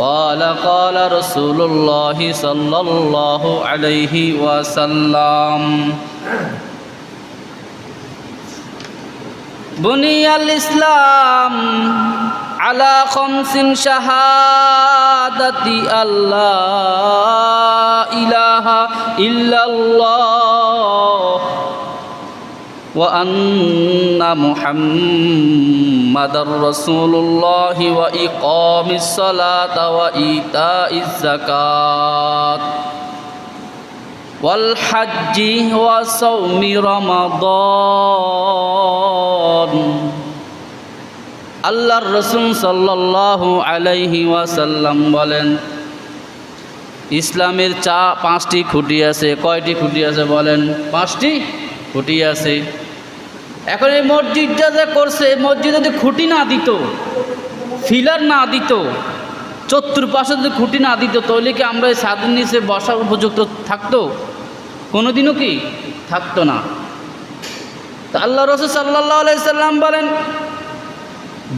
قال قال رسول الله صلى الله عليه وسلم بني الإسلام على خمس شهادة أن لا إله إلا الله وأن محمد رسول الله وإقام الصلاة وإيتاء الزكاة والحج وصوم رمضان আল্লাহর রসুল সাল্লাল্লাহু আলাইহি ওয়াসাল্লাম বলেন ইসলামের চা পাঁচটি খুঁটি আছে কয়টি খুঁটি আছে বলেন পাঁচটি খুঁটি আছে এখন এই মসজিদটা যে করছে, এই মসজিদে যদি খুঁটি না দিত, ফিলার না দিত, চতুর্পাশে যদি খুঁটি না দিত, তাহলে কি আমরা এই সাদের নিচে বসার উপযুক্ত থাকতো? কোনোদিনও কি থাকতো না। তা আল্লাহ রসুল সাল্লাহ আলাইসাল্লাম বলেন,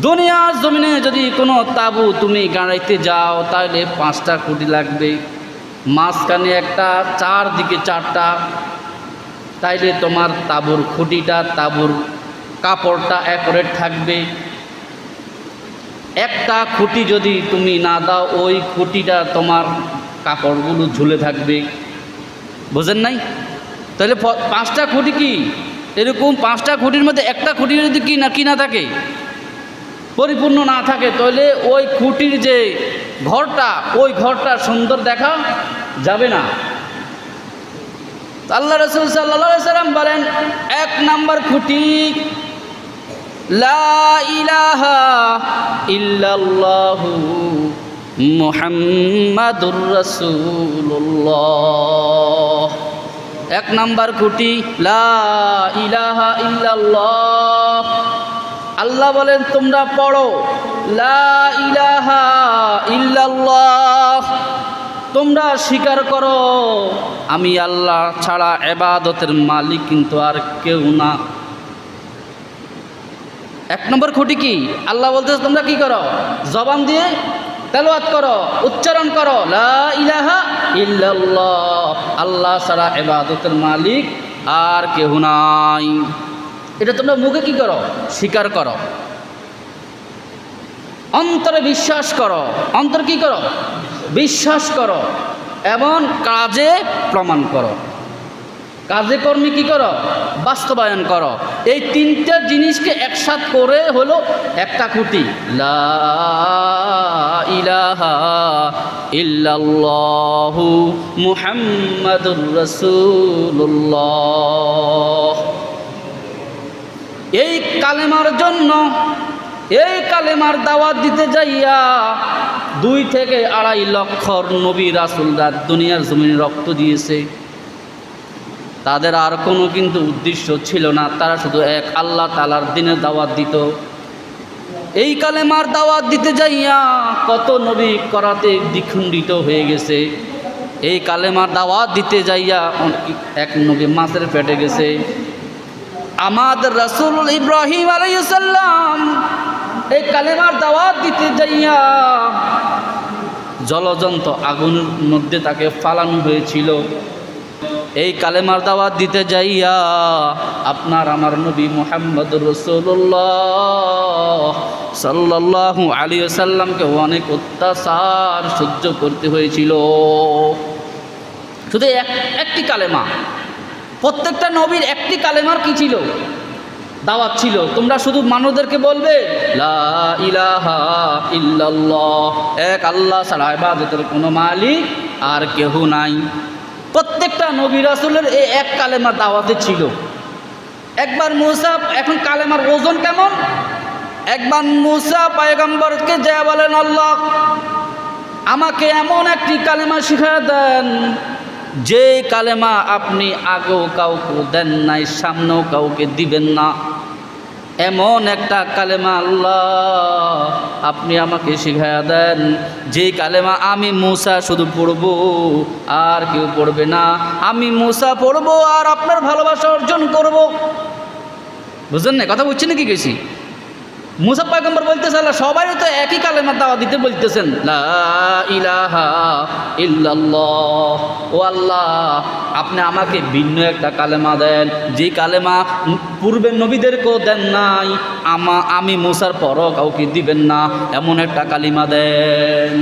দুনিয়ার জমিনে যদি কোনো তাবু তুমি গাড়াইতে যাও, তাহলে পাঁচটা খুঁটি লাগবে। মাঝখানে একটা চার দিকে চারটা তাইলে তোমার তাবুর খুঁটিটা, তাবুর কাপড়টা অ্যাকোরেট থাকবে। একটা খুঁটি যদি তুমি না দাও, ওই খুঁটিটা তোমার কাপড়গুলো ঝুলে থাকবে। বোঝেন নাই? তাহলে পাঁচটা খুঁটি কি? এরকম পাঁচটা খুঁটির মধ্যে একটা খুঁটি যদি কি না কি না থাকে, পরিপূর্ণ না থাকে তাহলে ওই খুঁটির যে ঘরটা, ওই ঘরটা সুন্দর দেখা যাবে না। আল্লাহ রসুল সাল্লা সাল্লাম বলেন, এক নম্বর খুঁটি এক নম্বর খুঁটি ইলাহা আল্লাহ বলেন, তোমরা পড়ো, লা ইলাহা ইল্লাল্লাহ। তোমরা স্বীকার করো, আমি আল্লাহ ছাড়া এবাদতের মালিক কিন্তু আর কেউ না। এক নম্বর খুঁটি কি? আল্লাহ বলতে তোমরা কি করো? জবান দিয়ে তেলাওয়াত করো, উচ্চারণ করো, লা আল্লাহ ছাড়া এবাদতের মালিক আর কেউ নাই। এটা তোমরা মুখে কি করো? স্বীকার করো। অন্তরে বিশ্বাস করো। অন্তর কি করো? বিশ্বাস করো এবং কাজে প্রমাণ করো। কাজে কর্মে কি করো? বাস্তবায়ন করো। এই তিনটা জিনিসকে একসাথ করে হলো একটা খুঁটি। ইল্লাল্লাহু মুহাম্মাদুর রাসূলুল্লাহ। এই কালেমার জন্য এই কালেমার দাওয়াত দিতে যাইয়া দুই থেকে আড়াই লক্ষ নবী রাসুলরা দুনিয়ার জমিনে রক্ত দিয়েছে। তাদের আর কোনো কিন্তু উদ্দেশ্য ছিল না, তারা শুধু এক আল্লাহ তালার দিনে দাওয়াত দিত। এই কালেমার দাওয়াত দিতে যাইয়া কত নবী করাতে দ্বিখণ্ডিত হয়ে গেছে। এই কালেমার দাওয়াত দিতে যাইয়া এক নবী মাছের পেটে গেছে। আমাদের রাসুল ইব্রাহিম আলাইসাল্লাম এই কালেমার দাওয়াত দিতে যাইয়া জলজন্ত আগুনের মধ্যে তাকে ফালানো হয়েছিল। এই কালেমার দাওয়াত দিতে যাইয়া আপনার আমার নবী মোহাম্মদ রসুল্লাহ সাল্লাহ আলী সাল্লামকে অনেক অত্যাচার সহ্য করতে হয়েছিল। শুধু এক একটি কালেমা। প্রত্যেকটা নবীর একটি কালেমার কি ছিল? দাওয়াত ছিল। তোমরা শুধু মানুষদেরকে বলবে এক আল্লাহ ছাড়া কোনো মালিক আর কেহ নাই। প্রত্যেকটা নবী রাসুলের এই এক কালেমার দাওয়াতে ছিল। একবার মুসা, এখন কালেমার ওজন কেমন? একবার মুসা পায়গম্বরকে যা বলেন, আল্লাহ, আমাকে এমন একটি কালেমা শিখায় দেন যে কালেমা আপনি আগেও কাউকে দেন নাই, সামনেও কাউকে দিবেন না। এমন একটা কালেমা আল্লাহ আপনি আমাকে শিখাইয়া দেন। যে কালেমা আমি মুসা শুধু পড়ব, আর কেউ পড়বে না। আমি মুসা পড়ব আর আপনার ভালোবাসা অর্জন করব। বুঝলেন না? কথা বুঝছেন নাকি গেছি মুসা পয়গম্বর বলতেছে আল্লাহ, সবাই তো একই কালেমার দাওয়া দিতে বলতেছেন ও আল্লাহ, আপনি আমাকে ভিন্ন একটা কালেমা দেন, যে কালেমা পূর্বের নবীদেরকেও দেন নাই, আমা, আমি মুসার পরও কাউকে দিবেন না, এমন একটা কালিমা দেন।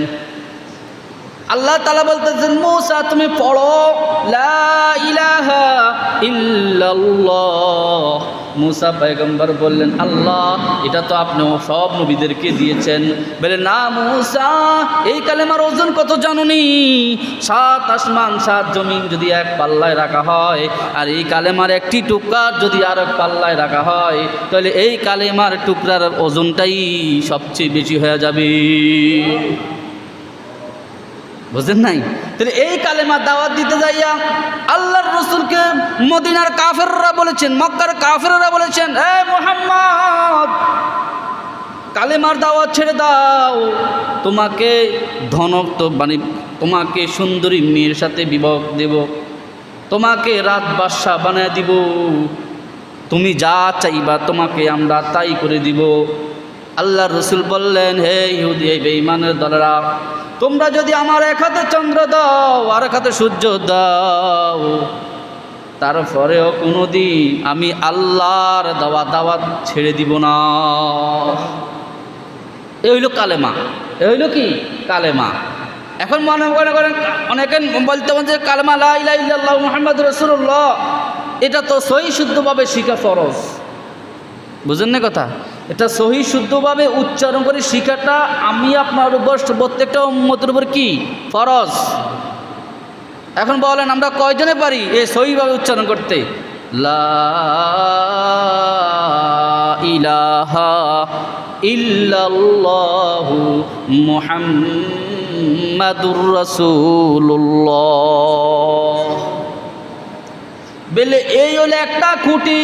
আল্লাহ তালা বলতেছেন, মুসা, তুমি পড়ো, লা ইলাহা ইল্লাল্লাহ। মুসা পয়গম্বর বললেন, আল্লাহ, এটা তো আপনি সব নবীদেরকে দিয়েছেন। বলে, না মুসা, এই কালেমার ওজন কত জানুনি? সাত আসমান, সাত জমিন যদি এক পাল্লায় রাখা হয়, আর এই কালেমার একটি টুকরার যদি আর এক পাল্লায় রাখা হয়, তাহলে এই কালেমার টুকরার ওজনটাই সবচেয়ে বেশি হয়ে যাবে। বুঝলেন নাই? তাহলে এই কালেমা দাওয়াত দিতে যাইয়া আল্লাহর রসুলকে মদিনার কাফেররা বলেছেন, মক্কার কাফেররা বলেছেন, এ মোহাম্মদ, কালেমার দাওয়াত ছেড়ে দাও। তোমাকে ধনক তো মানে তোমাকে সুন্দরী মেয়ের সাথে বিবাহ দেব। তোমাকে রাত বাদশা বানিয়ে দিব। তুমি যা চাইবা তোমাকে আমরা তাই করে দিব। আল্লাহ রসুল বললেন, হে ইহুদি, এই বেঈমানের দলেরা, তোমরা যদি আমার এক হাতে চন্দ্র দাও, আর এক হাতে সূর্য দাও, তারপরেও কোনো দিন আমি আল্লাহর দাওয়া দাওয়াত ছেড়ে দিব না। এ হইল কালেমা। এ হইল কি? কালেমা। এখন মনে মনে করেন, অনেকে বলতে যে কালেমা লাইল্লাহ মোহাম্মদ রসুল্লাহ এটা তো সহি শুদ্ধভাবে শিখা ফরজ। বুঝেন না কথা? এটা সহি শুদ্ধভাবে উচ্চারণ করে শিখাটা আমি আপনার উপর, প্রত্যেকটা উম্মতের উপর কি? ফরজ। এখন বলেন, আমরা কয়জনে পারি এ সহিভাবে উচ্চারণ করতে? ইলাহা ইল্লাল্লাহু বেলে এই হলো একটা খুঁটি।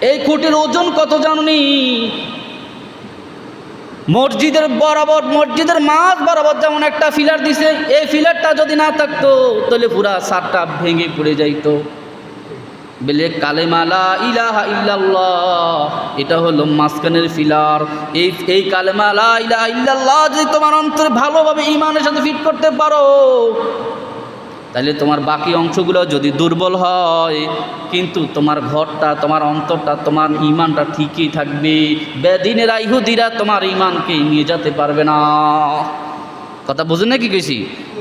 এই খুঁটির ওজন কত জানি মসজিদের বরাবর, মসজিদের মাঝ বরাবর যেমন একটা ফিলার দিছে, এই ফিলারটা যদি না থাকতো, তাহলে পুরা সারটা ভেঙে পড়ে যাইত। বেলে কালেমালা ইলাহা ইল্লাল্লাহ। এটা হলো মাঝখানের ফিলার। এই এই কালেমালা ইলাহা ইল্লাল্লাহ যদি তোমার অন্তরে ভালোভাবে ইমানের সাথে ফিট করতে পারো তাহলে তোমার বাকি অংশগুলো যদি দুর্বল হয়, কিন্তু তোমার ঘরটা, তোমার অন্তরটা, তোমার ইমানটা ঠিকই থাকবে। বেদিনেরা, ইহুদিরা তোমার ইমানকে নিয়ে যেতে পারবে না। কথা বুঝুন না কি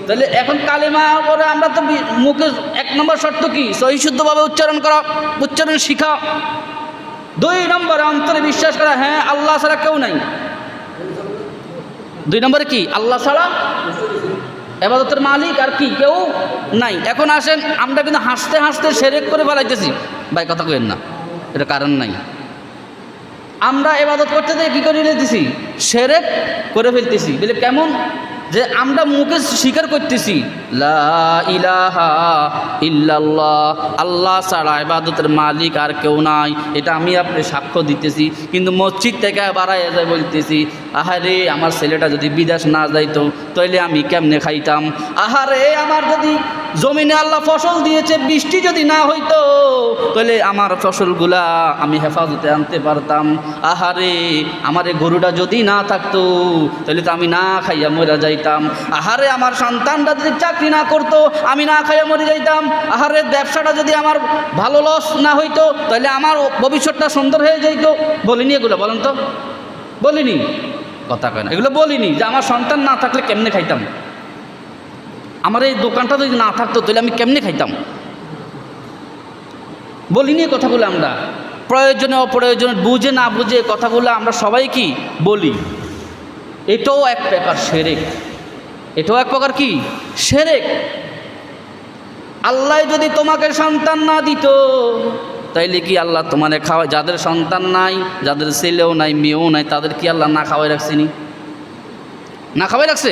তাহলে এখন কালেমা করে আমরা তো মুখে এক নম্বর শর্ত কি? সহিশুদ্ধভাবে উচ্চারণ করা, উচ্চারণ শিখা। দুই নম্বর অন্তরে বিশ্বাস করা হ্যাঁ আল্লাহ ছাড়া কেউ নাই। দুই নম্বরে কি? আল্লাহ ছাড়া এবাদতের মালিক আর কি, কেউ নাই। এখন আসেন, আমরা কিন্তু হাসতে হাসতে সেরেক করে ফেলাইতেছি। ভাই, কথা কেন না, এটা কারণ নাই। আমরা এবাদত করতে থেকে কী করে নিতেছি সেরেক করে ফেলতেছি। বলে কেমন? যে আমরা মুখে স্বীকার করতেছি। আল্লাহ ছাড়া ইবাদতের মালিক আর কেউ নাই। এটা আমি আপনি সাক্ষ্য দিতেছি। কিন্তু মসজিদ থেকে বাড়াই যায় বলতেছি, আহারে, আমার ছেলেটা যদি বিদেশ না যাইতো, তাইলে আমি কেমনে খাইতাম? আহারে, আমার যদি জমিনে আল্লাহ ফসল দিয়েছে, বৃষ্টি যদি না হইতো তাহলে আমার ফসলগুলা আমি হেফাজতে আনতে পারতাম। আহারে, আমার এই গরুটা যদি না থাকতো তাহলে তো আমি না খাইয়া মরে যাইতাম। আহারে, আমার সন্তানটা যদি চাকরি না করতো, আমি না খাইয়া মরে যাইতাম। আহারের ব্যবসাটা যদি আমার ভালো লস না হইতো, তাহলে আমার ভবিষ্যৎটা সুন্দর হয়ে যাইতো। বলিনি এগুলো, বলেন তো। বলিনি। কথা কয় না। এগুলো বলিনি যে আমার সন্তান না থাকলে কেমনে খাইতাম? আমার এই দোকানটা যদি না থাকতো, তাহলে আমি কেমনে খাইতাম? বলিনি কথাগুলো আমরা। প্রয়োজনে অপ্রয়োজনে বুঝে না বুঝে কথাগুলো আমরা সবাই কি? বলি। এটাও এক প্রকার সেরেক। এটাও এক প্রকার কি? সেরেক। আল্লাহ যদি তোমাকে সন্তান না দিত, তাইলে কি আল্লাহ তোমারে খাওয়ায় যাদের সন্তান নাই, যাদের ছেলেও নাই, মেয়েও নাই, তাদের কি আল্লাহ না খাওয়াই রাখছেনি না? খাওয়াই রাখছে?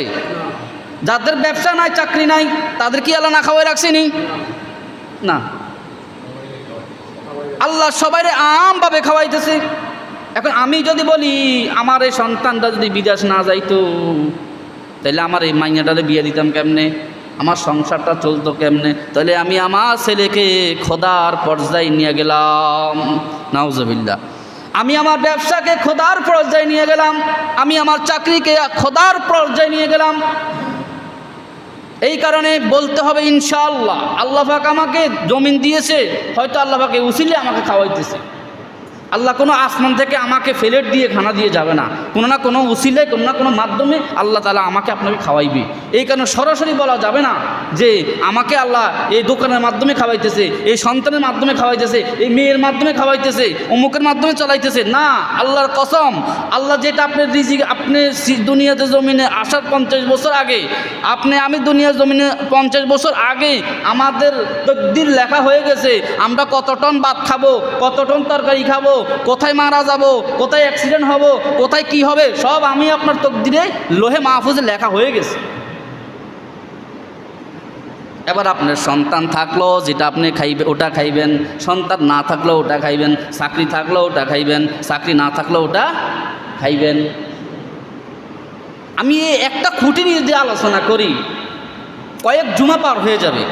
যাদের ব্যবসা নাই, চাকরি নাই, তাদের কি আল্লাহ না খাওয়াই রাখছেনি না। আল্লাহ সবাইরে আমভাবে খাওয়াইতেছে। এখন আমি যদি বলি, আমার এই সন্তানটা যদি বিদেশ না যাইতো তাহলে আমার এই মাইয়াটারে বিয়ে দিতাম কেমনে? আমার সংসারটা চলতো কেমনে? তাহলে আমি আমার ছেলেকে খোদার পর্যায়ে নিয়ে গেলাম। নাউজবিল্লা আমি আমার ব্যবসাকে খোদার পর্যায়ে নিয়ে গেলাম। আমি আমার চাকরিকে খোদার পর্যায়ে নিয়ে গেলাম। এই কারণে বলতে হবে ইনশাআল্লাহ, আল্লাহ পাক আমাকে জমিন দিয়েছে, হয়তো আল্লাহ পাকে উসিলে আমাকে খাওয়াইতেছে। আল্লাহ কোনো আসমান থেকে আমাকে ফেলেট দিয়ে খানা দিয়ে যাবে না। কোনো না কোনো উসিলে কোনো না কোনো মাধ্যমে আল্লাহ তালা আমাকে আপনাকে খাওয়াইবে। এই কারণে সরাসরি বলা যাবে না যে আমাকে আল্লাহ এই দোকানের মাধ্যমে খাওয়াইতেছে, এই সন্তানের মাধ্যমে খাওয়াইতেছে, এই মেয়ের মাধ্যমে খাওয়াইতেছে, অমুকের মাধ্যমে চালাইতেছে। না, আল্লাহর কসম, আল্লাহ যেটা আপনার রিজিক, আপনি দুনিয়াতে জমিনে আসার পঞ্চাশ বছর আগে, আপনি আমি দুনিয়ার জমিনে পঞ্চাশ বছর আগে আমাদের তকদির লেখা হয়ে গেছে, আমরা কত টন ভাত খাব, কত টন তরকারি খাব কোথায় মারা যাব, কোথায় অ্যাক্সিডেন্ট হব, কোথায় কি হবে, সব আমি আপনার তকদিরে লোহে মাহফুজে লেখা হয়ে গেছে। এবার আপনার সন্তান থাকল, যেটা আপনি খাইবে, ওটা খাইবেন। সন্তান না থাকলেও ওটা খাইবেন। চাকরি থাকলেও ওটা খাইবেন। চাকরি না থাকলেও ওটা খাইবেন। আমি একটা খুঁটি নিয়ে যদি আলোচনা করি, কয়েক জুমা পার হয়ে যাবে।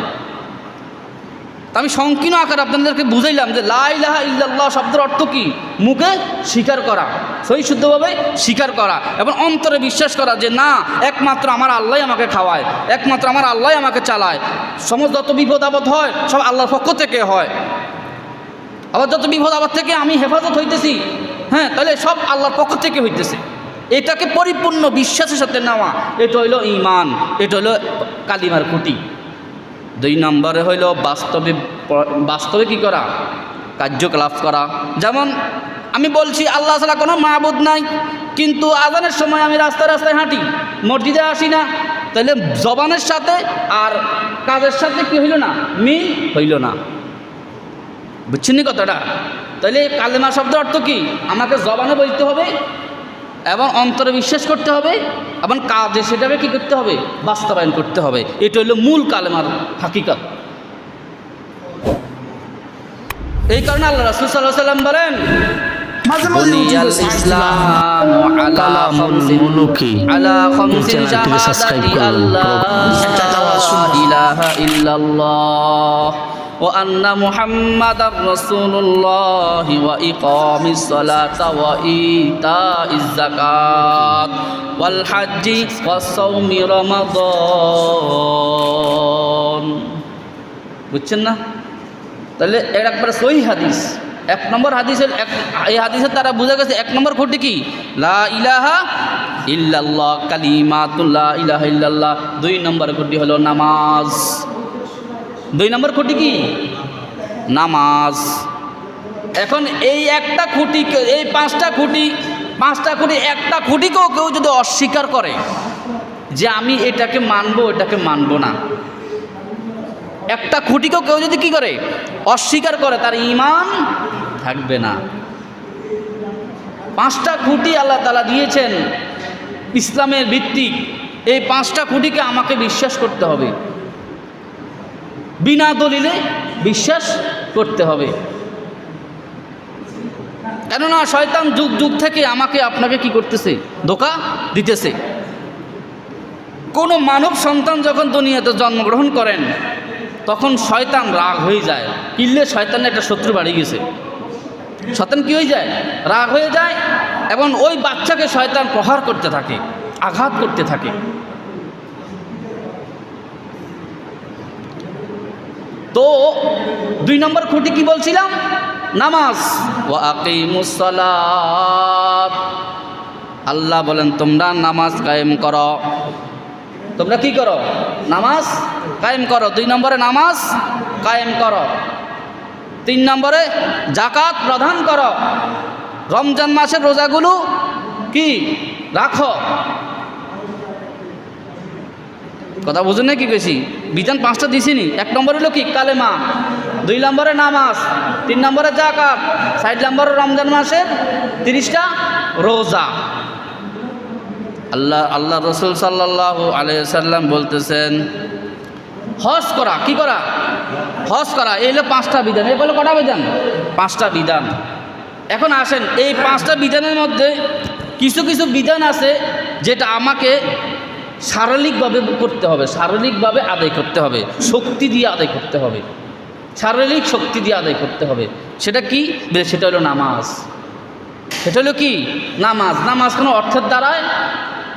তা আমি সংকীর্ণ আকার আপনাদেরকে বুঝাইলাম যে লা ইলাহা ইল্লাল্লাহ শব্দের অর্থ কি? মুখে স্বীকার করা সই শুদ্ধভাবে স্বীকার করা এবং অন্তরে বিশ্বাস করা যে না, একমাত্র আমার আল্লাহ আমাকে খাওয়ায়, একমাত্র আমার আল্লাহ আমাকে চালায়। সমস্ত যত বিপদ আপদ হয়, সব আল্লাহর পক্ষ থেকে হয়। আবার যত বিপদ আপদ থেকে আমি হেফাজত হইতেছি হ্যাঁ তাহলে সব আল্লাহর পক্ষ থেকে হইতেছে। এটাকে পরিপূর্ণ বিশ্বাসের সাথে নেওয়া, এটা হইল ইমান এটা হইল কালিমার খুঁটি। দুই নম্বরে হইল বাস্তবে বাস্তবে কি করা? কার্যকলাপ করা। যেমন আমি বলছি, আল্লাহ ছাড়া কোনো মাহবুদ নাই, কিন্তু আজানের সময় আমি রাস্তায় রাস্তায় হাঁটি, মসজিদে আসি না, তাহলে জবানের সাথে আর কাজের সাথে কি হইল না? মিল হইল না। বুঝছেন কথাটা? তাহলে কালেমা শব্দের অর্থ কি? আমাকে জবানে বলতে হবে এবং অন্তরে বিশ্বাস করতে হবে এবং কাজে সেটাকে কী করতে হবে? বাস্তবায়ন করতে হবে। এটা হলো মূল কালেমার হাকিকত। এই কারণে আল্লাহ রাসুল সাল্লাহ সাল্লাম বলেন মাঝে মাঝে بني ইউটিউবে الإسلام على কালামুল خمس মুলুকি على خمس এই চ্যানেলটিকে সাবস্ক্রাইব شهادة করুন أن لا إله إلا الله وأن محمد رسول الله وإقام الصلاة وإيتاء الزكاة والحج والصوم رمضان বুঝছেন না তাহলে এর একবার সহি হাদিস এক নম্বর হাদিসের এক এই হাদিসের তারা বুঝে গেছে এক নম্বর খুঁটি কি লা ইলাহা ইল্লাল্লাহ কালিমাতুল্লাহ ইলাহা ইল্লাল্লাহ দুই নম্বর খুঁটি হলো নামাজ দুই নম্বর খুঁটি কি? নামাজ। এখন এই একটা খুঁটি এই পাঁচটা খুঁটি পাঁচটা খুঁটি, একটা খুঁটিকেও কেউ যদি অস্বীকার করে যে আমি এটাকে মানবো এটাকে মানবো না। একটা খুঁটিকেও কেউ যদি কি করে? অস্বীকার করে, তার ইমান থাকবে না। পাঁচটা খুঁটি আল্লাহ তালা দিয়েছেন ইসলামের ভিত্তিক। এই পাঁচটা খুঁটিকে আমাকে বিশ্বাস করতে হবে। বিনা দলিলে বিশ্বাস করতে হবে। কেননা শয়তান যুগ যুগ থেকে আমাকে, আপনাকে কি করতেছে? ধোকা দিতেছে। কোনো মানব সন্তান যখন দুনিয়াতে জন্মগ্রহণ করেন, তখন শয়তান রাগ হয়ে যায়। কিনলে শয়তানের একটা শত্রু বাড়ি গেছে। শয়তান কি হয়ে যায়? রাগ হয়ে যায় এবং ওই বাচ্চাকে শয়তান প্রহার করতে থাকে, আঘাত করতে থাকে। তো দুই নম্বর খুঁটি কি বলছিলাম? নামাজ। আল্লাহ বলেন, তোমরা নামাজ কায়েম করো। তোমরা কি করো? নামাজ কায়েম করো। দুই নম্বরে নামাজ কায়েম করো। তিন নম্বরে জাকাত প্রদান করো। রমজান মাসের রোজাগুলো কি? রাখো। কথা বুঝুন না কি কেছি বিধান পাঁচটা দিছিনি। এক নম্বর হলো কি? কালেমা দুই নম্বরে নামাজ। তিন নম্বরে জাকাত ষাট নম্বরে রমজান মাসের তিরিশটা রোজা। আল্লাহ আল্লাহ রসুল সাল্লাহ আলাইসাল্লাম বলতেছেন, হজ করা। কি করা? হজ করা। এই হলো পাঁচটা বিধান। এই বলে কটা বিধান? পাঁচটা বিধান। এখন আসেন, এই পাঁচটা বিধানের মধ্যে কিছু কিছু বিধান আছে যেটা আমাকে শারীরিকভাবে করতে হবে, শারীরিকভাবে আদায় করতে হবে, শক্তি দিয়ে আদায় করতে হবে। শারীরিক শক্তি দিয়ে আদায় করতে হবে। সেটা কি? সেটা হলো নামাজ। সেটা হলো কি? নামাজ। নামাজ কোনো অর্থের দ্বারায়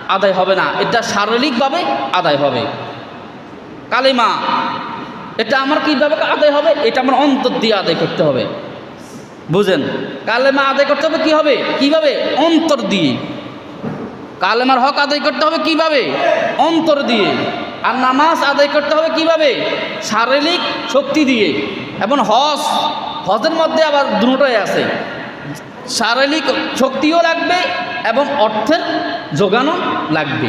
আদায় হবে না। এটা শারীরিকভাবে আদায় হবে। কালিমা, এটা আমার কীভাবে আদায় হবে? এটা আমার অন্তর দিয়ে আদায় করতে হবে। বুঝেন? কালেমা আদায় করতে হবে কী হবে? কীভাবে? অন্তর দিয়ে। কালেমার হক আদায় করতে হবে কীভাবে? অন্তর দিয়ে। আর নামাজ আদায় করতে হবে কীভাবে? শারীরিক শক্তি দিয়ে। এবং হজ, হজের মধ্যে আবার দুটোই আছে। শারীরিক শক্তিও লাগবে এবং অর্থের যোগানও লাগবে।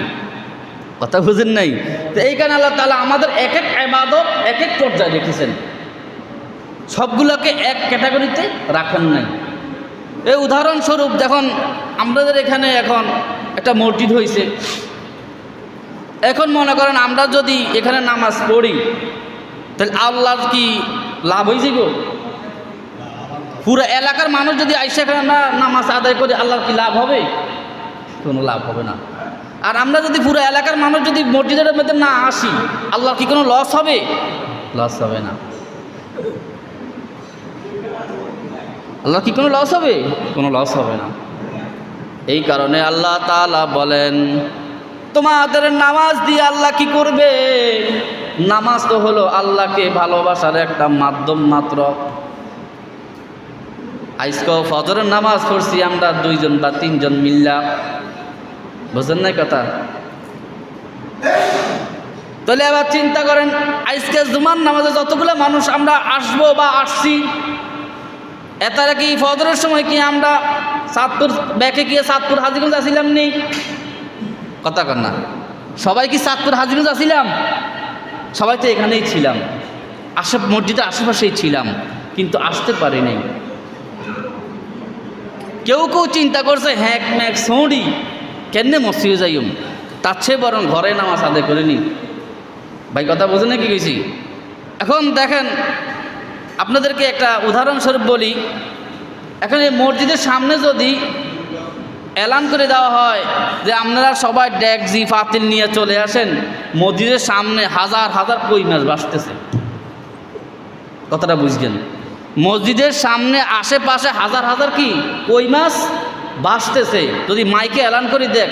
কথা বুঝেন নাই? তো এইখানে আল্লাহ তালা আমাদের এক এক আবাদত এক এক পর্যায়ে রেখেছেন। সবগুলোকে এক ক্যাটাগরিতে রাখেন নাই। এই উদাহরণস্বরূপ যখন আমাদের এখানে এখন একটা মসজিদ হয়েছে এখন মনে করেন আমরা যদি এখানে নামাজ পড়ি, তাহলে আল্লাহর কি লাভ হয়েছে গো? পুরো এলাকার মানুষ যদি আইসা এখানে না নামাজ আদায় করে, আল্লাহর কি লাভ হবে? কোনো লাভ হবে না। আর আমরা যদি পুরো এলাকার মানুষ যদি মসজিদের মধ্যে না আসি, আল্লাহর কি কোনো লস হবে? লস হবে না। আল্লাহ কি কোনো লস হবে? কোনো লস হবে না। এই কারণে আল্লাহ তাআলা বলেন, তোমাদের নামাজ দিয়ে আল্লাহ কি করবে? নামাজ তো হলো আল্লাহকে ভালোবাসার একটা মাধ্যম মাত্র। আজকে ফজরের নামাজ পড়ছি আমরা দুইজন বা তিনজন মিল্লা। বুঝলেন নাই কথা? তাহলে আবার চিন্তা করেন, আজকে জুমার নামাজে যতগুলো মানুষ আমরা আসব বা আসছি এতারা কি ফজরের সময় কি আমরা সাতপুর ব্যাকে গিয়ে সাতপুর হাজিগঞ্জ আসিলাম নি। কথা কর না। সবাই কি সাতপুর হাজিগঞ্জ আসিলাম? সবাই তো এখানেই ছিলাম। আশে মসজিদের আশেপাশেই ছিলাম, কিন্তু আসতে পারি নাই কেউ কেউ চিন্তা করছে, হ্যাক ম্যাক, সৌড়ি কেন মসজিদে যাইম? তার চেয়ে বরং ঘরে নামাজ আদায় করে নি ভাই, কথা বোঝেন কি গেছি এখন দেখেন, আপনাদেরকে একটা উদাহরণস্বরূপ বলি। এখন এই মসজিদের সামনে যদি এলান করে দেওয়া হয় যে আপনারা সবাই ড্যাগজি ফাতিল নিয়ে চলে আসেন, মসজিদের সামনে হাজার হাজার কই মাছ বাসতেছে কথাটা বুঝবেন মসজিদের সামনে আশেপাশে হাজার হাজার কি কই মাছ বাসতেছে যদি মাইকে এলান করে দেখ,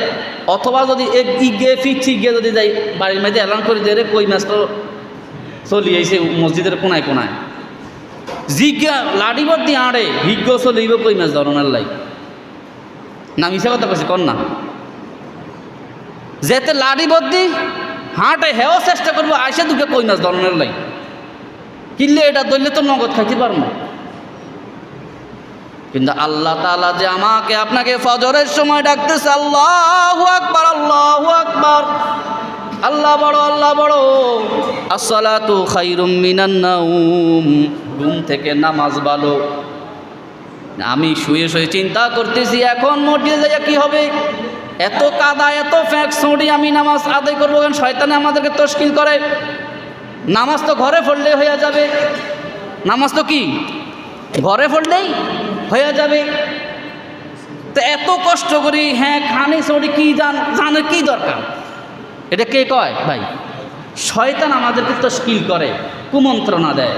অথবা যদি ইগে ফিরছি গিয়ে যদি যাই বাড়ির মধ্যে এলান করে দে রে, কই মাছ তো চলিয়েছে মসজিদের কোনায় কোনায়। জিজ্ঞা লাডিবর দিয়ে আড়ে হিজ্ঞ চলিব কই মাছ ধরনের লাই না মিশা কথা কইছি কর না? যেতে লাডি বদ্দি হাঁটে, হেও চেষ্টা করব, আইসে দুকে কই মাছ ধরনের লাই কিনলে এটা ধরলে তো নগদ খাইতে পারব। কিন্তু আল্লাহ তাআলা যে আমাকে, আপনাকে ফজরের সময় ডাকতেছে, আল্লাহু আকবার আল্লাহু আকবার। আল্লাহ বড় আল্লাহ বড়। আসসালাতু খাইরুম মিনান ঘুম থেকে নামাজ ভালো আমি শুয়ে শুয়ে চিন্তা করতেছি, এখন মসজিদে যাইয়া কি হবে? এত কাদা, এত ফ্যাঁক ছড়ি আমি নামাজ আদায় করব কারণ শয়তানে আমাদেরকে তশকিল করে। নামাজ তো ঘরে পড়লে হয়ে যাবে। নামাজ তো কি? ঘরে পড়লেই হয়ে যাবে। তো এত কষ্ট করি হ্যাঁ খানি সড়ি কি জান জানে কি দরকার? এটা কে কয়? ভাই, শয়তান আমাদেরকে তশকিল করে, কুমন্ত্রণা দেয়।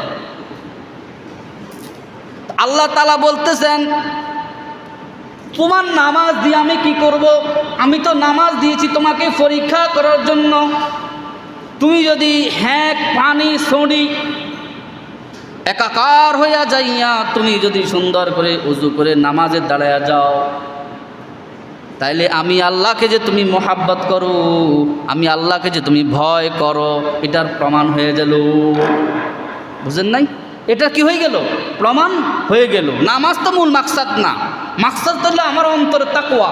আল্লাহ তালা বলতেছেন, তোমার নামাজ দিয়ে আমি কি করব? আমি তো নামাজ দিয়েছি তোমাকে পরীক্ষা করার জন্য। তুমি যদি হ্যাঁ পানি সড়ি একাকার হইয়া যাইয়া তুমি যদি সুন্দর করে উজু করে নামাজের দাঁড়াইয়া যাও তাইলে আমি আল্লাহকে যে তুমি মোহাব্বত করো, আমি আল্লাহকে যে তুমি ভয় করো, এটার প্রমাণ হয়ে গেল। বুঝেন নাই? এটা কি হয়ে গেল? প্রমাণ হয়ে গেল। নামাজ তো মূল মাকসাদ না। মাকসাদ তো আমার অন্তরের তাকোয়া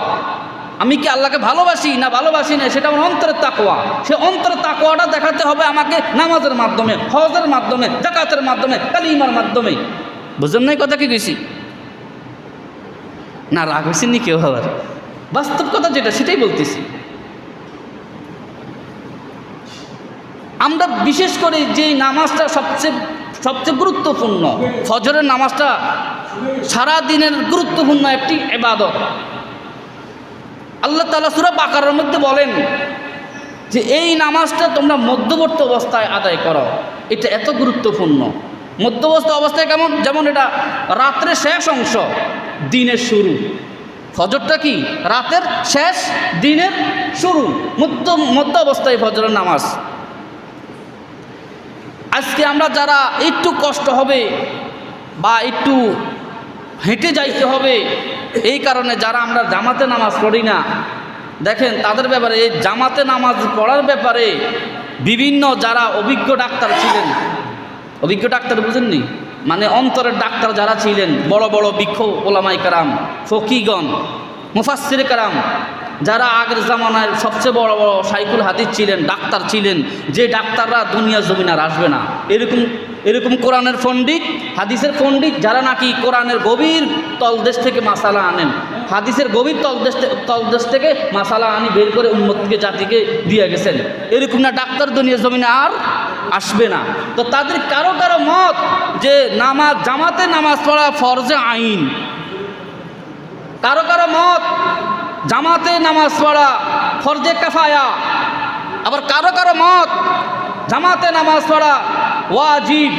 আমি কি আল্লাহকে ভালোবাসি না ভালোবাসি না? সেটা আমার অন্তরের তাকোয়া সে অন্তরের তাকোয়াটা দেখাতে হবে আমাকে নামাজের মাধ্যমে, হজের মাধ্যমে জাকাতের মাধ্যমে কালিমার মাধ্যমে। বুঝলেন নাই কথা কি কইছি? না, রাগ হয়েছে নি কেউ আবার? বাস্তব কথা যেটা, সেটাই বলতেছি। আমরা বিশেষ করে যে নামাজটা সবচেয়ে সবচেয়ে গুরুত্বপূর্ণ, ফজরের নামাজটা সারা দিনের গুরুত্বপূর্ণ একটি এবাদত আল্লাহ তালা সুরা বাকারের মধ্যে বলেন যে, এই নামাজটা তোমরা মধ্যবর্তী অবস্থায় আদায় করো। এটা এত গুরুত্বপূর্ণ। মধ্যবর্তী অবস্থায় কেমন? যেমন এটা রাত্রের শেষ অংশ, দিনের শুরু। ফজরটা কি? রাতের শেষ দিনের শুরু, মধ্য মধ্য অবস্থায় ফজরের নামাজ। আজকে আমরা যারা একটু কষ্ট হবে বা একটু হেঁটে যাইতে হবে, এই কারণে যারা আমরা জামাতে নামাজ পড়ি না, দেখেন তাদের ব্যাপারে, এই জামাতে নামাজ পড়ার ব্যাপারে বিভিন্ন যারা অভিজ্ঞ ডাক্তার ছিলেন, অভিজ্ঞ ডাক্তার বুঝেননি? মানে অন্তরের ডাক্তার যারা ছিলেন, বড় বড় বৃক্ষ ওলামাই কারাম, ফকিগণ মুফাসির কারাম, যারা আগের জামানায় সবচেয়ে বড় বড় সাইকুল হাদিস ছিলেন, ডাক্তার ছিলেন, যে ডাক্তাররা দুনিয়া জমিনার আসবে না। এরকম এরকম কোরআনের পণ্ডিত, হাদিসের পণ্ডিত, যারা নাকি কোরআনের গভীর তলদেশ থেকে মাসালা আনেন। হাদিসের গভীর তলদেশ তলদেশ থেকে মাসালা আনি, বের করে উন্মতকে জাতিকে দিয়ে গেছেন। এরকম না ডাক্তার দুনিয়া জমিনে আর আসবে না। তো তাদের কারও কারও মত যে নামাজ, জামাতে নামাজ পড়া ফরজে আইন। কারও কারও মত জামাতে নামাজ পড়া ফরজে কাফায়া। আবার কারও কারও মত জামাতে নামাজ পড়া ওয়াজিব।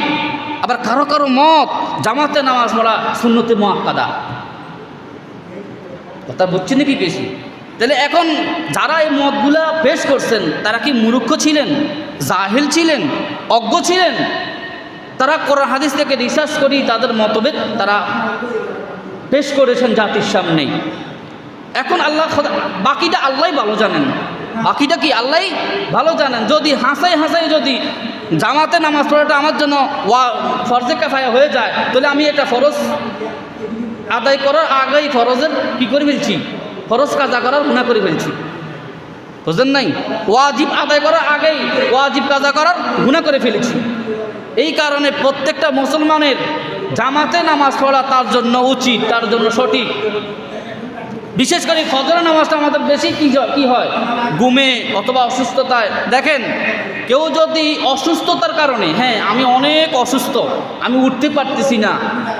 আবার কারও কারও মত, জামাতে নামাজ পড়া শূন্যতে মোয়াক্কাদা কথা বুঝছি নাকি বেশি? তাহলে এখন যারা এই মতগুলা পেশ করছেন, তারা কি মূর্খ ছিলেন? জাহেল ছিলেন? অজ্ঞ ছিলেন? তারা কোরআন হাদিস থেকে রিসার্চ করি তাদের মতভেদ তারা পেশ করেছেন জাতির সামনেই। এখন আল্লাহ বাকিটা আল্লাহ ভালো জানেন। বাকিটা কি আল্লাহ ভালো জানেন, যদি হাসাই হাসাই যদি জামাতে নামাজ পড়াটা আমার জন্য ওয়া, ফরজে কাফায়া হয়ে যায়। তাহলে আমি এটা ফরজ আদায় করার আগেই ফরজের কি করে ফেলছি? ফরজ কাজা করার গুণা করে ফেলছি। বুঝলেন নাই? ওয়াজিব আদায় করার আগেই ওয়াজিব কাজা করার গুণা করে ফেলেছি। এই কারণে প্রত্যেকটা মুসলমানের জামাতে নামাজ পড়া তার জন্য উচিত, তার জন্য সঠিক। বিশেষ করে ফজর নামাজটা আমাদের বেশি কি কি হয়? ঘুমে অথবা অসুস্থতায়। দেখেন, কেউ যদি অসুস্থতার কারণে হ্যাঁ আমি অনেক অসুস্থ, আমি উঠতে পারতেছি না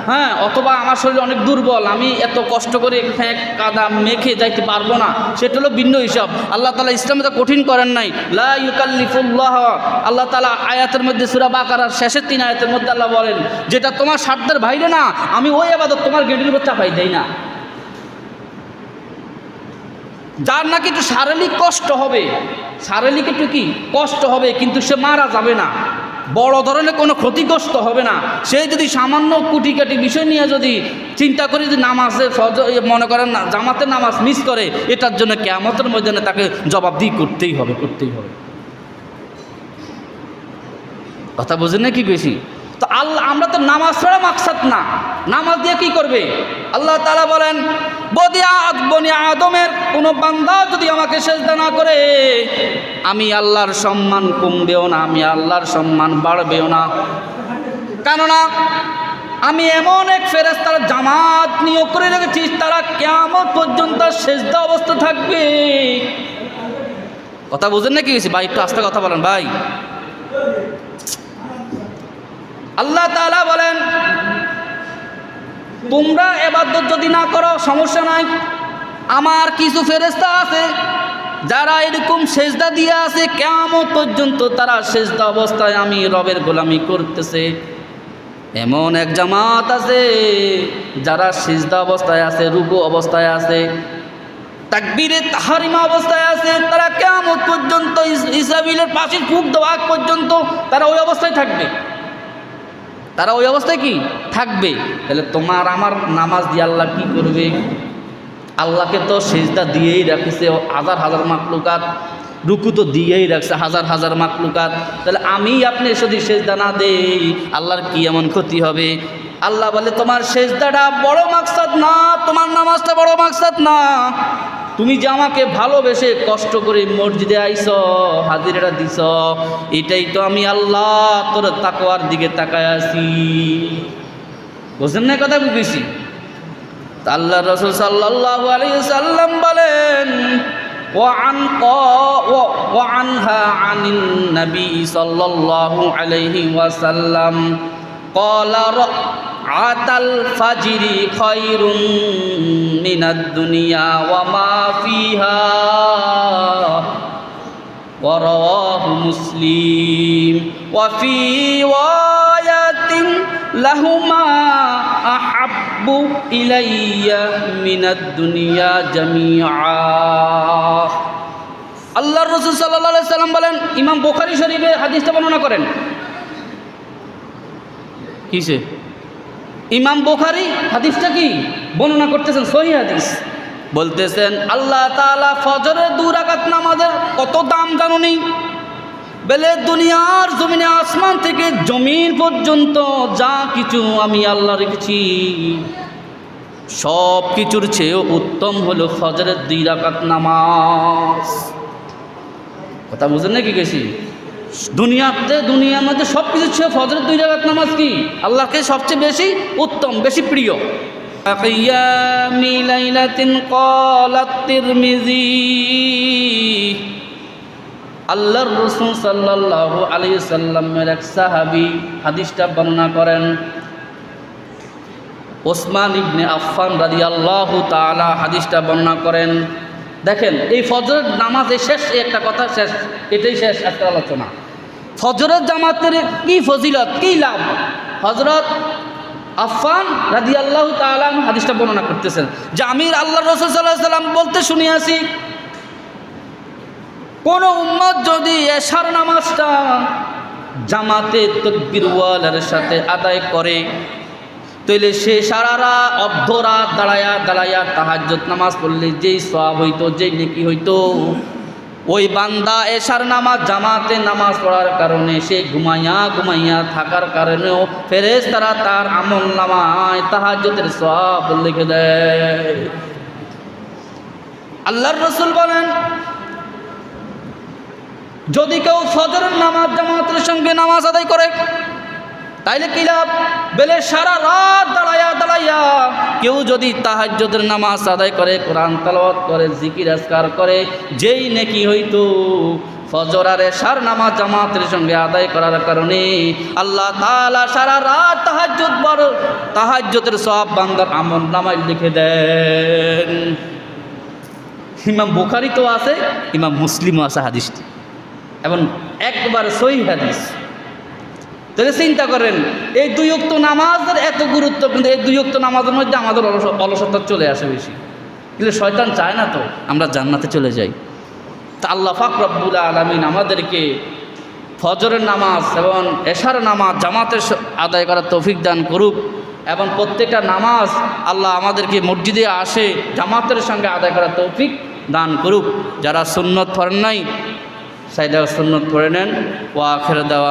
হ্যাঁ অথবা আমার শরীর অনেক দুর্বল, আমি এত কষ্ট করে ফ্যাঁক কাদা মেখে যাইতে পারব না, সেটা হলো ভিন্ন হিসাব। আল্লাহ তালা ইসলামে তো কঠিন করেন নাই। লা ইউকাল্লিফুল্লাহ। আল্লাহ তালা আয়াতের মধ্যে সুরা বাকারার শেষের তিন আয়াতের মধ্যে আল্লাহ বলেন, যেটা তোমার সাধ্যের বাইরে না, আমি ওই আবাদত তোমার গেটের উপর চাপাই দেই না। যার নাকি একটু শারীরিক কষ্ট হবে, শারীরিক একটু কি, কষ্ট হবে, কিন্তু সে মারা যাবে না। বড় ধরনের কোনো ক্ষতিগ্রস্ত হবে না। সে যদি সামান্য কুটিকাটি বিষয় নিয়ে যদি চিন্তা করে যদি নামাজে মনে করেন না, জামাতে নামাজ মিস করে, এটার জন্য কেমতের ময়দানে তাকে জবাবদিহি করতেই হবে করতেই হবে। কথা বোঝেন না কি বেশি? তো আল্লাহ, আমরা তো নামাজ ছাড়া মাকসাদ না। নামাজ দিয়ে কি করবে? আল্লাহ তালা বলেন বদিয়া বনি আদমের কোনো বান্দা যদি আমাকে সেজদা না করে, আমি আল্লাহর সম্মান কমবেও না, আমি আল্লাহর সম্মান বাড়বেও না। কেননা, আমি এমন এক ফেরেস্তার জামাত নিয়োগ করে রেখেছি, তারা কেমন পর্যন্ত সেজদা অবস্থা থাকবে। কথা বুঝেন না কি হয়েছে? ভাই, একটু আস্তে কথা বলেন, ভাই। আল্লাহ তাআলা বলেন, তোমরা এবাদত যদি না করো, সমস্যা নাই। আমার কিছু ফেরেস্তা আছে, যারা এরকম সেজদা দিয়ে আছে কেমন পর্যন্ত তারা সেজদা অবস্থায় আমি রবের গোলামি করতেছে। এমন এক জামাত আছে, যারা সিজদা অবস্থায় আছে, রুকু অবস্থায় আছে, তাকবীরে তাহারিমা অবস্থায় আছে, তারা কেমন পর্যন্ত ইস- ইসরাবিলের পাশের ফুক দেওয়া পর্যন্ত তারা ওই অবস্থায় থাকবে। তারা ওই অবস্থায় কি? থাকবে। তাহলে তোমার আমার নামাজ দিয়ে আল্লাহ কি করবে? আল্লাহকে তো সেজদা দিয়েই রাখছে, হাজার হাজার মাকলুকাত রুকু তো দিয়েই রাখছে, হাজার হাজার মাকলুকাত তাহলে আমি আপনি যদি সেজদা না দেই, আল্লাহর কি এমন ক্ষতি হবে? আল্লাহ বলে, তোমার সেজদাটা বড় মাকসাদ না, তোমার নামাজটা বড় মাকসাদ না। তুমি যে আমাকে ভালোবেসে কষ্ট করে মসজিদে আইস হাজিরাটা দিছ এটাই তো আমি আল্লাহ তোর তাকওয়ার দিকে তাকায় আছি বুঝলেন না কথা বুঝেছি তা আল্লাহ রসুল সাল্লাল্লাহু আলাইহি সাল্লাম বলেন وعن قا- و- وعنها عن النبي صلى الله عليه وسلم قال ركعة الفجر خير من الدنيا وما فيها ورواه مسلم وفي رواية লাহুমা আহাব্বু ইলাইয়া মিনাদ দুনিয়া জামিআ আল্লাহর রসুল সাল্লাহ সাল্লাম বলেন ইমাম বোখারি শরীফে হাদিসটা বর্ণনা করেন কিসে ইমাম বোখারি হাদিসটা কি? বর্ণনা করতেছেন, সহি হাদিস। বলতেছেন, আল্লাহ তাআলা ফজরের দু রাকাত নামাজের কত দাম জানুনি বেলে, দুনিয়ার জমিনে আসমান থেকে জমিন পর্যন্ত যা কিছু আমি আল্লাহ রেখেছি, সব কিছুর চেয়েও উত্তম হলো ফজরের দুই রাকাত নামাজ। কথা বুঝেন নাকি গেছি দুনিয়াতে, দুনিয়ার মধ্যে সব কিছু ছিল ফজরের দুই রাকাত নামাজ কি? আল্লাহকে সবচেয়ে বেশি উত্তম, বেশি প্রিয়। আল্লাহর রসুল সাল্লাহ আলী সাল্লামের এক সাহাবি হাদিসটা বর্ণনা করেন। ওসমান ইবনে আফফান রাজি আল্লাহ তালা হাদিসটা বর্ণনা করেন। দেখেন, এই ফজরের নামাজে শেষ, এই একটা কথা শেষ, এটাই শেষ একটা আলোচনা। ফজরের জামাতের কি ফজিলত, কি লাভ? হজরত আফফান রাদি আল্লাহ তালাম হাদিসটা বর্ণনা করতেছেন, যে আমির আল্লাহ রসুল সাল্লাহ সাল্লাম বলতে শুনিয়াছি, কোন উম্মত যদি এশার নামাজটা জামাতে তকবিরওয়ালার সাথে আদায় করে তাইলে সে সারারা অর্ধরাত দাঁড়ায়া দাঁড়ায়া তাহাজ্জত নামাজ পড়লে যেই সব হইতো, যেই নেকি হইতো, ওই বান্দা এশার নামাজ, জামাতে নামাজ পড়ার কারণে সে ঘুমাইয়া ঘুমাইয়া থাকার কারণেও ফেরেস তারা তার আমল নামায় তাহাজ্জতের সব লিখে দেয়। আল্লাহর রসুল বলেন, যদি কেউ ফজরের নামাজ জামাতের সঙ্গে নামাজ আদায় করে তাইলে কি লাভ? বেলে সারা রাত দাঁড়াইয়া দাঁড়াইয়া কেউ যদি তাহাজ্জদের নামাজ আদায় করে, কোরআন তালাওয়াত করে, জিকির আসকার করে, যেই নেকি হইতো, ফজর আর এশার নামাজ জামাতের সঙ্গে আদায় করার কারণে আল্লাহ তাআলা সারা রাত তাহাজ্জুদ বড়, তাহাজ্জুদের সব বান্দার আমল নামায় লিখে দেন। ইমাম বুখারি তো আছে, ইমাম মুসলিমও আছে হাদিসটি। এবং একবার সহি হাদিস। তাহলে চিন্তা করেন, এই দুই উক্ত নামাজের এত গুরুত্ব, কিন্তু এই দুই উক্ত নামাজের মধ্যে আমাদের অলস, অলসতা চলে আসে বেশি। কিন্তু শয়তান চায় না তো, আমরা জান্নাতে চলে যাই। তা আল্লাহ ফাক আলমিন আমাদেরকে ফজরের নামাজ এবং এশার নামাজ জামাতের আদায় করার তৌফিক দান করুক এবং প্রত্যেকটা নামাজ আল্লাহ আমাদেরকে মসজিদে আসে জামাতের সঙ্গে আদায় করার তৌফিক দান করুক। যারা সুন্নত পড়েন নাই সাইডা সুন্নত পড়ে নেন। ও আখের দেওয়া